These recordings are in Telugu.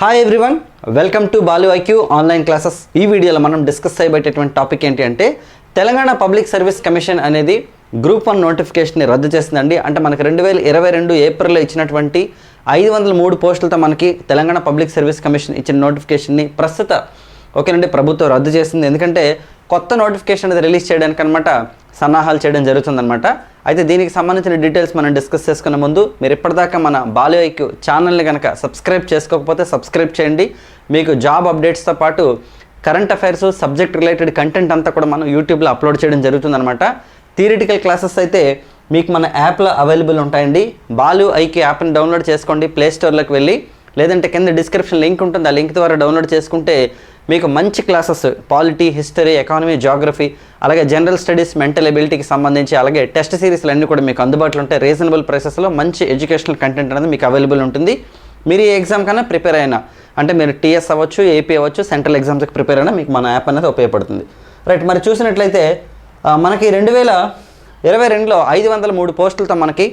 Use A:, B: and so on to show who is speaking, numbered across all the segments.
A: Hi everyone welcome to Balu IQ online classes ఈ వీడియోలో మనం డిస్కస్ చేయబట్టేటువంటి టాపిక్ ఏంటి అంటే తెలంగాణ పబ్లిక్ సర్వీస్ కమిషన్ అనేది గ్రూప్ వన్ నోటిఫికేషన్ని రద్దు చేసిందండి. అంటే మనకి రెండు వేల ఇరవై రెండు ఏప్రిల్లో ఇచ్చినటువంటి ఐదు వందల మూడు పోస్టులతో మనకి తెలంగాణ పబ్లిక్ సర్వీస్ కమిషన్ ఇచ్చిన నోటిఫికేషన్ని ప్రస్తుత ఓకేనండి ప్రభుత్వం రద్దు చేసింది. ఎందుకంటే కొత్త నోటిఫికేషన్ అనేది రిలీజ్ చేయడానికి అనమాట సన్నాహాలు చేయడం జరుగుతుందన్నమాట అయితే దీనికి సంబంధించిన డీటెయిల్స్ మనం డిస్కస్ చేసుకునే ముందు మీరు ఇప్పటిదాకా మన బాలు ఛానల్ని కనుక సబ్స్క్రైబ్ చేసుకోకపోతే సబ్స్క్రైబ్ చేయండి. మీకు జాబ్ అప్డేట్స్తో పాటు current affairs subject related content అంతా కూడా మనం యూట్యూబ్లో అప్లోడ్ చేయడం జరుగుతుందన్నమాట. థియరిటికల్ క్లాసెస్ అయితే మీకు మన యాప్లో అవైలబుల్ ఉంటాయండి. బాలు ఐక్యూ యాప్ని డౌన్లోడ్ చేసుకోండి ప్లే స్టోర్లోకి వెళ్ళి లేదంటే కింద డిస్క్రిప్షన్ లింక్ ఉంటుంది ఆ లింక్ ద్వారా డౌన్లోడ్ చేసుకుంటే మీకు మంచి classes polity history economy geography అలాగే జనరల్ స్టడీస్ మెంటల్ ఎబిలిటీకి సంబంధించి అలాగే టెస్ట్ సిరీస్లు అన్నీ కూడా మీకు అందుబాటులో ఉంటాయి. రీజనబుల్ ప్రైసెస్లో మంచి ఎడ్యుకేషనల్ కంటెంట్ అనేది మీకు అవైలబుల్ ఉంటుంది. మీరు ఏ ఎగ్జామ్ కన్నా ప్రిపేర్ అయినా అంటే మీరు టీఎస్ అవ్వచ్చు ఏపీ అవ్వచ్చు సెంట్రల్ ఎగ్జామ్స్కి ప్రిపేర్ అయినా మీకు మన యాప్ అనేది ఉపయోగపడుతుంది. రైట్ మరి చూసినట్లయితే మనకి రెండు వేల ఇరవై రెండులో ఐదు వందల మూడు పోస్టులతో మనకి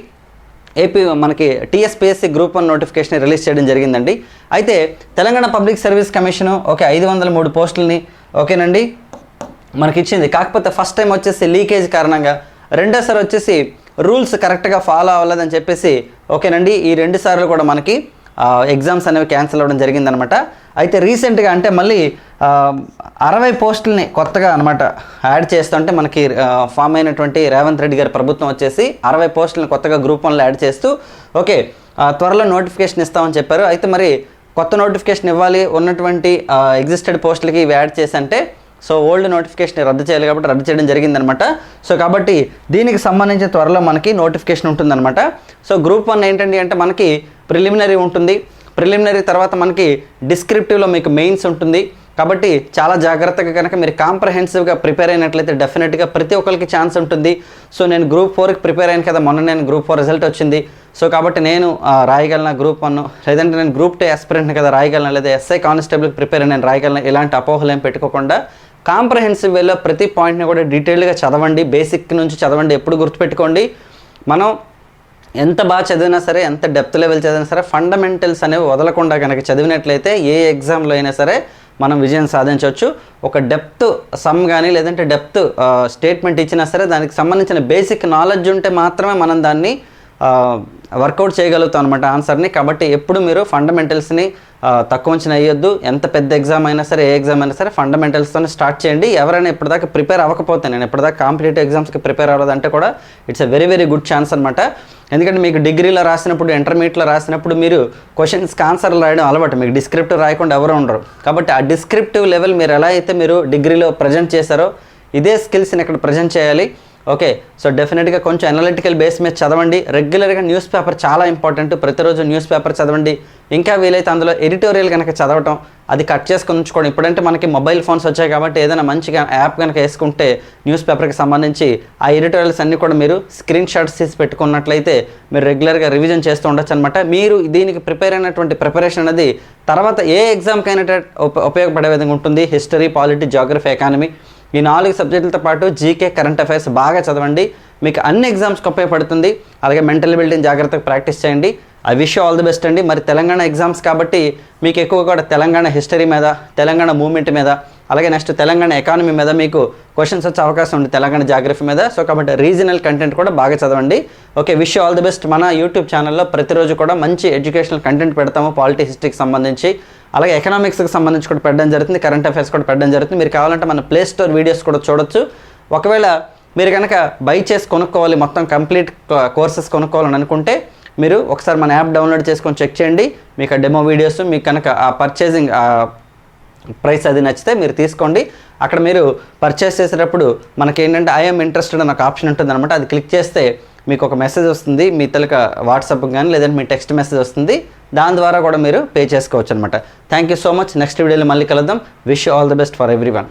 A: ఏపీ మనకి TSPSC group one notification release చేయడం జరిగిందండి. అయితే Telangana public service commission okay ఐదు వందల మూడు పోస్టులని ఓకేనండి మనకి ఇచ్చింది కాకపోతే ఫస్ట్ టైం వచ్చేసి లీకేజ్ కారణంగా రెండోసారి వచ్చేసి రూల్స్ కరెక్ట్గా ఫాలో అవ్వలేదని చెప్పేసి ఓకేనండి ఈ రెండు సార్లు కూడా మనకి ఎగ్జామ్స్ అనేవి క్యాన్సిల్ అవ్వడం జరిగిందనమాట. అయితే రీసెంట్గా అంటే మళ్ళీ అరవై పోస్టుల్ని కొత్తగా అనమాట యాడ్ చేస్తుంటే మనకి ఫామ్ అయినటువంటి రేవంత్ రెడ్డి గారి ప్రభుత్వం వచ్చేసి అరవై పోస్టులను కొత్తగా గ్రూప్ వన్లో యాడ్ చేస్తూ ఓకే ఆ, త్వరలో నోటిఫికేషన్ ఇస్తామని చెప్పారు. అయితే మరి కొత్త నోటిఫికేషన్ ఇవ్వాలి ఉన్నటువంటి ఎగ్జిస్టెడ్ పోస్టులకి ఇవి యాడ్ చేసి అంటే సో ఓల్డ్ నోటిఫికేషన్ రద్దు చేయాలి కాబట్టి రద్దు చేయడం జరిగిందనమాట. సో కాబట్టి దీనికి సంబంధించి త్వరలో మనకి నోటిఫికేషన్ ఉంటుందన్నమాట సో గ్రూప్ వన్ ఏంటండి అంటే మనకి ప్రిలిమినరీ ఉంటుంది. ప్రిలిమినరీ తర్వాత మనకి డిస్క్రిప్టివ్లో మీకు మెయిన్స్ ఉంటుంది. కాబట్టి చాలా జాగ్రత్తగా కనుక మీరు కాంప్రహెన్సివ్గా ప్రిపేర్ అయినట్లయితే డెఫినెట్గా ప్రతి ఒక్కరికి ఛాన్స్ ఉంటుంది. సో నేను గ్రూప్ ఫోర్కి ప్రిపేర్ అయ్యాను కదా మొన్న నేను గ్రూప్ ఫోర్ రిజల్ట్ వచ్చింది. సో కాబట్టి నేను రాయగలన గ్రూప్ వన్ లేదంటే నేను గ్రూప్ టూ ఆస్పిరెంట్ని కదా రాయగలను లేదా ఎస్ఐ కానిస్టేబుల్కి ప్రిపేర్ నేను రాయగలను ఇలాంటి అపోహలు ఏం పెట్టుకోకుండా కాంప్రహెన్సివ్ వేలో ప్రతి పాయింట్ని కూడా డీటెయిల్డ్గా చదవండి. బేసిక్ నుంచి చదవండి ఎప్పుడు గుర్తుపెట్టుకోండి. మనం ఎంత బాగా చదివినా సరే ఎంత డెప్త్ లెవెల్ చదివినా సరే ఫండమెంటల్స్ అనేవి వదలకుండా కనుక చదివినట్లయితే ఏ ఎగ్జామ్లో అయినా సరే మనం విజయం సాధించవచ్చు. ఒక డెప్త్ సమ్ కానీ లేదంటే డెప్త్ స్టేట్మెంట్ ఇచ్చినా సరే దానికి సంబంధించిన బేసిక్ నాలెడ్జ్ ఉంటే మాత్రమే మనం దాన్ని వర్కౌట్ చేయగలుగుతాం అనమాట ఆన్సర్ని కాబట్టి ఎప్పుడు మీరు ఫండమెంటల్స్ని తక్కువ అంచనా వేయొద్దు. ఎంత పెద్ద ఎగ్జామ్ అయినా సరే ఏ ఎగ్జామ్ అయినా సరే ఫండమెంటల్స్తోనే స్టార్ట్ చేయండి. ఎవరైనా ఇప్పటిదాకా ప్రిపేర్ అవ్వకపోతే నేను ఇప్పటిదాకా కాంపిటేటివ్ ఎగ్జామ్స్కి ప్రిపేర్ అవ్వదంటే కూడా it's a very very good chance అనమాట ఎందుకంటే మీకు డిగ్రీలో రాసినప్పుడు ఇంటర్మీడియట్లో రాసినప్పుడు మీరు క్వశ్చన్స్కి ఆన్సర్లు రాయడం అలవాటు. మీకు డిస్క్రిప్టివ్ రాయకుండా ఎవరు ఉండరు. కాబట్టి ఆ డిస్క్రిప్టివ్ లెవెల్ మీరు ఎలా అయితే మీరు డిగ్రీలో ప్రజెంట్ చేశారో ఇదే స్కిల్స్ని ఇక్కడ ప్రజెంట్ చేయాలి. ఓకే సో డెఫినెట్గా కొంచెం అనలిటికల్ బేస్ మీద చదవండి. రెగ్యులర్గా న్యూస్ పేపర్ చాలా ఇంపార్టెంట్ ప్రతిరోజు న్యూస్ పేపర్ చదవండి. ఇంకా వీలైతే అందులో ఎడిటోరియల్ కనుక చదవటం అది కట్ చేసుకొని ఉంచుకోవడం ఇప్పుడంటే మనకి మొబైల్ ఫోన్స్ వచ్చాయి కాబట్టి ఏదైనా మంచిగా యాప్ కనుక వేసుకుంటే న్యూస్ పేపర్కి సంబంధించి ఆ ఎడిటోరియల్స్ అన్నీ కూడా మీరు స్క్రీన్ షాట్స్ తీసి పెట్టుకున్నట్లయితే మీరు రెగ్యులర్గా రివిజన్ చేస్తూ ఉండొచ్చు అనమాట మీరు దీనికి ప్రిపేర్ అయినటువంటి ప్రిపరేషన్ అనేది తర్వాత ఏ ఎగ్జామ్కైనా ఉప ఉపయోగపడే విధంగా ఉంటుంది. హిస్టరీ పాలిటీ జాగ్రఫీ ఎకానమీ ఈ నాలుగు సబ్జెక్టులతో పాటు జీకే కరెంట్ అఫైర్స్ బాగా చదవండి. మీకు అన్ని ఎగ్జామ్స్కి ఉపయోగపడుతుంది. అలాగే మెంటల్ బిల్డింగ్ జాగ్రత్తగా ప్రాక్టీస్ చేయండి. I wish all the best అండి. మరి తెలంగాణ ఎగ్జామ్స్ కాబట్టి మీకు ఎక్కువ కూడా తెలంగాణ హిస్టరీ మీద తెలంగాణ మూమెంట్ మీద అలాగే నెక్స్ట్ తెలంగాణ ఎకానమీ మీద మీకు క్వశ్చన్స్ వచ్చే అవకాశం ఉంది తెలంగాణ జాగ్రఫీ మీద. సో కాబట్టి రీజనల్ కంటెంట్ కూడా బాగా చదవండి. Okay wish all the best మన యూట్యూబ్ ఛానల్లో ప్రతిరోజు కూడా మంచి ఎడ్యుకేషనల్ కంటెంట్ పెడతాము పాలిటీ హిస్టరీకి సంబంధించి. అలాగే ఎకనామిక్స్కి సంబంధించి కూడా పెట్టడం జరుగుతుంది కరెంట్ అఫైర్స్ కూడా పెట్టడం జరుగుతుంది. మీరు కావాలంటే మన ప్లే స్టోర్ వీడియోస్ కూడా చూడొచ్చు. ఒకవేళ మీరు కనుక బై చేసి కొనుక్కోవాలి మొత్తం కంప్లీట్ కోర్సెస్ కొనుక్కోవాలని అనుకుంటే మీరు ఒకసారి మన యాప్ డౌన్లోడ్ చేసుకొని చెక్ చేయండి. మీకు ఆ డెమో వీడియోస్ మీకు కనుక ఆ పర్చేసింగ్ ప్రైస్ అది నచ్చితే మీరు తీసుకోండి. అక్కడ మీరు పర్చేస్ చేసేటప్పుడు మనకి ఏంటంటే ఐఎమ్ ఇంట్రెస్టెడ్ అని ఒక ఆప్షన్ ఉంటుంది అనమాట అది క్లిక్ చేస్తే మీకు ఒక మెసేజ్ వస్తుంది మీ తలక వాట్సాప్ కానీ లేదంటే మీ టెక్స్ట్ మెసేజ్ వస్తుంది. దాని ద్వారా కూడా మీరు పే చేసుకోవచ్చు అనమాట thank you so much next వీడియోలో మళ్ళీ కలుద్దాం. Wish all the best for everyone